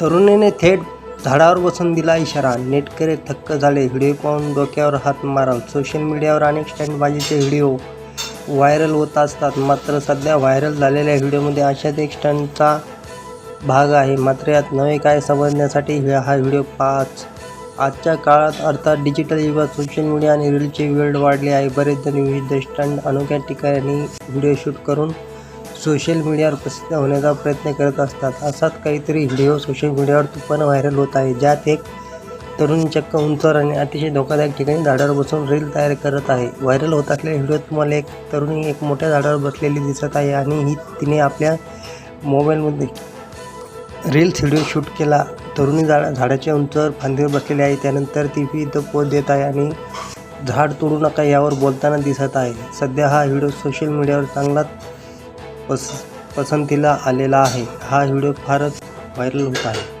तरुणीने थेट झाडावर बसून दिला इशारा. नेटकरे थक्क झाले. व्हिडिओ पाहून डोक्यावर हात मारत सोशल मीडियावर अनेक स्टंटबाजीचे व्हिडिओ व्हायरल होत असतात. मात्र सध्या व्हायरल झालेल्या व्हिडिओमध्ये अशाच एक स्टंटचा भाग आहे. मात्र यात नवे काय समजण्यासाठी हा व्हिडिओ पाच. आजच्या काळात अर्थात डिजिटल युगात सोशल मीडिया आणि रीलचे वेळ वाढले आहे. बरेच जण विविध स्टंट अनोख्या ठिकाणी व्हिडिओ शूट करून सोशल मीडियावर प्रसिद्ध होण्याचा प्रयत्न करत असतात. असाच काहीतरी व्हिडिओ सोशल मीडियावर तुफान व्हायरल होत आहे ज्यात एक तरुण चक्क उंचवर आणि अतिशय धोकादायक ठिकाणी झाडावर बसून रील तयार करत आहे. व्हायरल होत असलेल्या व्हिडिओत तुम्हाला एक तरुणी एक मोठ्या झाडावर बसलेली दिसत आहे आणि ही तिने आपल्या मोबाईलमध्ये रील्स व्हिडिओ शूट केला. तरुणी झाडा झाडाच्या उंचावर फांदीवर बसलेली आहे. त्यानंतर ती बी इथं पोत देत आहे आणि झाड तोडू नका यावर बोलताना दिसत आहे. सध्या हा व्हिडिओ सोशल मीडियावर चांगलाच पस पसंतीला आलेला आहे. हा व्हिडिओ फारच व्हायरल होत आहे.